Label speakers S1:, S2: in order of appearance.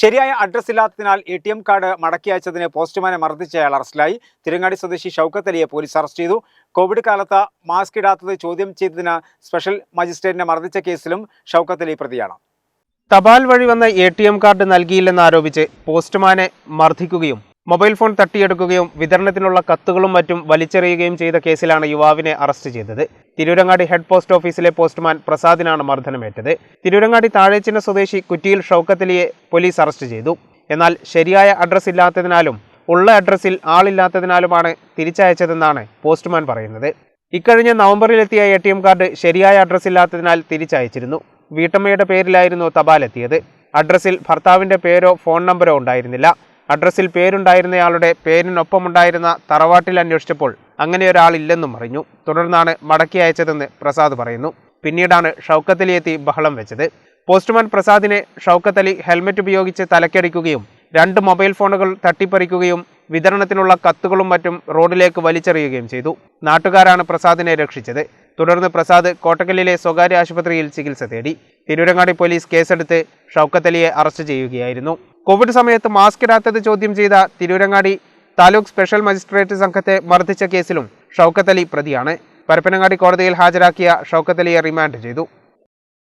S1: ശരിയായ അഡ്രസ് ഇല്ലാത്തതിനാൽ A T M card മടക്കി അയച്ചതിന് പോസ്റ്റ്മാനെ മർദ്ദിച്ചയാൾ അറസ്റ്റിലായി. തിരുങ്ങാടി സ്വദേശി ഷൗക്കത്ത് അലിയെ പോലീസ് അറസ്റ്റ് ചെയ്തു. കോവിഡ് കാലത്ത് മാസ്ക് ഇടാത്തത് ചോദ്യം ചെയ്തതിന് സ്പെഷ്യൽ മജിസ്ട്രേറ്റിനെ മർദ്ദിച്ച കേസിലും ഷൗക്കത്ത് അലി പ്രതിയാണ്.
S2: തപാൽ വഴി വന്ന എ കാർഡ് നൽകിയില്ലെന്നാരോപിച്ച് പോസ്റ്റ്മാനെ മർദ്ദിക്കുകയും മൊബൈൽ ഫോൺ തട്ടിയെടുക്കുകയും വിതരണത്തിനുള്ള കത്തുകളും മറ്റും വലിച്ചെറിയുകയും ചെയ്ത കേസിലാണ് യുവാവിനെ അറസ്റ്റ് ചെയ്തത്. തിരൂരങ്ങാടി ഹെഡ് പോസ്റ്റ് ഓഫീസിലെ പോസ്റ്റ്മാൻ പ്രസാദിനാണ് മർദ്ദനമേറ്റത്. തിരൂരങ്ങാടി താഴേച്ചിന സ്വദേശി കുറ്റിയിൽ ഷൗക്കത്തലിയെ പോലീസ് അറസ്റ്റ് ചെയ്തു. എന്നാൽ ശരിയായ അഡ്രസ് ഇല്ലാത്തതിനാലും ഉള്ള അഡ്രസ്സിൽ ആളില്ലാത്തതിനാലുമാണ് തിരിച്ചയച്ചതെന്നാണ് പോസ്റ്റ്മാൻ പറയുന്നത്. ഇക്കഴിഞ്ഞ നവംബറിലെത്തിയ എ ടി എം കാർഡ് ശരിയായ അഡ്രസ് ഇല്ലാത്തതിനാൽ തിരിച്ചയച്ചിരുന്നു. വീട്ടമ്മയുടെ പേരിലായിരുന്നു തപാലെത്തിയത്. അഡ്രസ്സിൽ ഭർത്താവിന്റെ പേരോ ഫോൺ നമ്പരോ ഉണ്ടായിരുന്നില്ല. അഡ്രസ്സിൽ പേരുണ്ടായിരുന്നയാളുടെ പേരിനൊപ്പമുണ്ടായിരുന്ന തറവാട്ടിൽ അന്വേഷിച്ചപ്പോൾ അങ്ങനെ ഒരാളില്ലെന്നും അറിഞ്ഞു. തുടർന്നാണ് മടക്കി അയച്ചതെന്ന് പ്രസാദ് പറയുന്നു. പിന്നീടാണ് ഷൗക്കത്തലിയെത്തി ബഹളം വെച്ചത്. പോസ്റ്റ്മാൻ പ്രസാദിനെ ഷൗക്കത്തലി ഹെൽമറ്റ് ഉപയോഗിച്ച് തലക്കടിക്കുകയും രണ്ട് മൊബൈൽ ഫോണുകൾ തട്ടിപ്പറിക്കുകയും വിതരണത്തിനുള്ള കത്തുകളും മറ്റും റോഡിലേക്ക് വലിച്ചെറിയുകയും ചെയ്തു. നാട്ടുകാരാണ് പ്രസാദിനെ രക്ഷിച്ചത്. തുടർന്ന് പ്രസാദ് കോട്ടക്കലിലെ സ്വകാര്യ ആശുപത്രിയിൽ ചികിത്സ തേടി. തിരൂരങ്ങാടി പോലീസ് കേസെടുത്ത് ഷൗക്കത്തലിയെ അറസ്റ്റ് ചെയ്യുകയായിരുന്നു. കോവിഡ് സമയത്ത് മാസ്ക് ഇടാത്തത് ചോദ്യം ചെയ്ത തിരൂരങ്ങാടി താലൂക്ക് സ്പെഷ്യൽ മജിസ്ട്രേറ്റ് സംഘത്തെ മർദ്ദിച്ച കേസിലും ഷൌക്കത്തലി പ്രതിയാണ്. പരപ്പനങ്ങാടി കോടതിയിൽ ഹാജരാക്കിയ ഷൌക്കത്തലിയെ റിമാൻഡ് ചെയ്തു.